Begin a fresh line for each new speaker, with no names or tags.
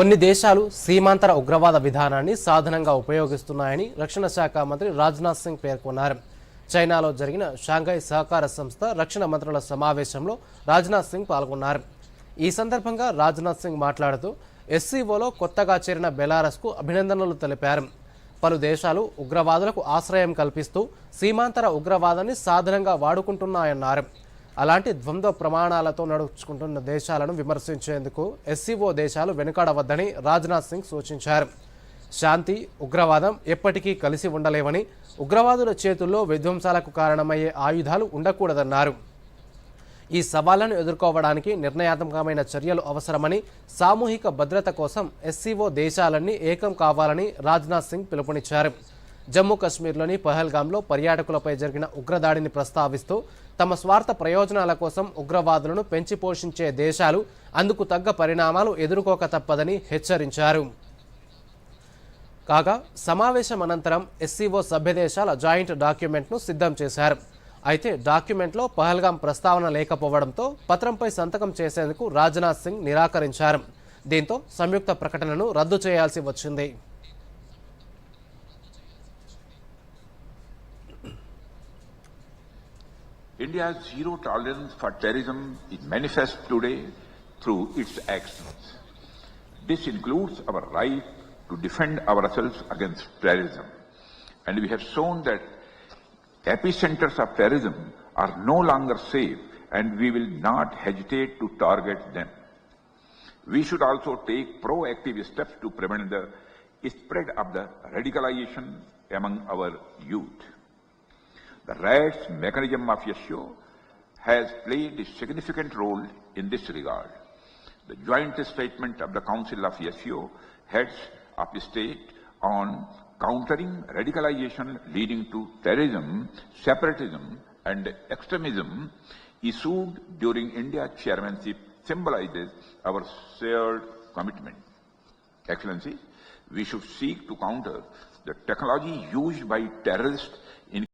కొన్ని దేశాలు సీమాంతర ఉగ్రవాద విధానాన్ని సాధనంగా ఉపయోగిస్తున్నాయని రక్షణ శాఖ మంత్రి రాజ్నాథ్ సింగ్ పేర్కొన్నారు. చైనాలో జరిగిన షాంఘై సహకార సంస్థ రక్షణ మంత్రుల సమావేశంలో రాజ్నాథ్ సింగ్ పాల్గొన్నారు. ఈ సందర్భంగా రాజ్నాథ్ సింగ్ మాట్లాడుతూ ఎస్సీఓలో కొత్తగా చేరిన బెలారస్కు అభినందనలు తెలిపారు. పలు దేశాలు ఉగ్రవాదులకు ఆశ్రయం కల్పిస్తూ సీమాంతర ఉగ్రవాదాన్ని సాధనంగా వాడుకుంటున్నాయన్నారు. అలాంటి ద్వంద్వ ప్రమాణాలతో నడుచుకుంటున్న దేశాలను విమర్శించేందుకు ఎస్సీఓ దేశాలు వెనుకాడవద్దని రాజ్నాథ్ సింగ్ సూచించారు. శాంతి ఉగ్రవాదం ఎప్పటికీ కలిసి ఉండలేవని ఉగ్రవాదుల చేతుల్లో విధ్వంసాలకు కారణమయ్యే ఆయుధాలు ఉండకూడదన్నారు. ఈ సవాళ్ళను ఎదుర్కోవడానికి నిర్ణయాత్మకమైన చర్యలు అవసరమని సామూహిక భద్రత కోసం ఎస్సీఓ దేశాలన్నీ ఏకం కావాలని రాజ్నాథ్ సింగ్ పిలుపునిచ్చారు. జమ్మూ కశ్మీర్లోని పహల్గాంలో పర్యాటకులపై జరిగిన ఉగ్రదాడిని ప్రస్తావిస్తూ తమ స్వార్థ ప్రయోజనాల కోసం ఉగ్రవాదులను పెంచి పోషించే దేశాలు అందుకు తగ్గ పరిణామాలు ఎదుర్కోక తప్పదని హెచ్చరించారు. కాగా సమావేశం అనంతరం ఎస్సీఓ సభ్యదేశాల జాయింట్ డాక్యుమెంట్ను సిద్ధం చేశారు. అయితే డాక్యుమెంట్లో పహల్గాం ప్రస్తావన లేకపోవడంతో పత్రంపై సంతకం చేసేందుకు రాజ్నాథ్ సింగ్ నిరాకరించారు. దీంతో సంయుక్త ప్రకటనను రద్దు చేయాల్సి వచ్చింది.
India's zero tolerance for terrorism is manifest today through its actions. This includes our right to defend ourselves against terrorism. And we have shown that epicenters of terrorism are no longer safe and we will not hesitate to target them. We should also take proactive steps to prevent the spread of the radicalization among our youth. The RATS mechanism of SEO has played a significant role in this regard. The joint statement of the Council of SEO heads of state on countering radicalization leading to terrorism, separatism and extremism issued during India's chairmanship symbolizes our shared commitment. Excellencies, we should seek to counter the technology used by terrorists in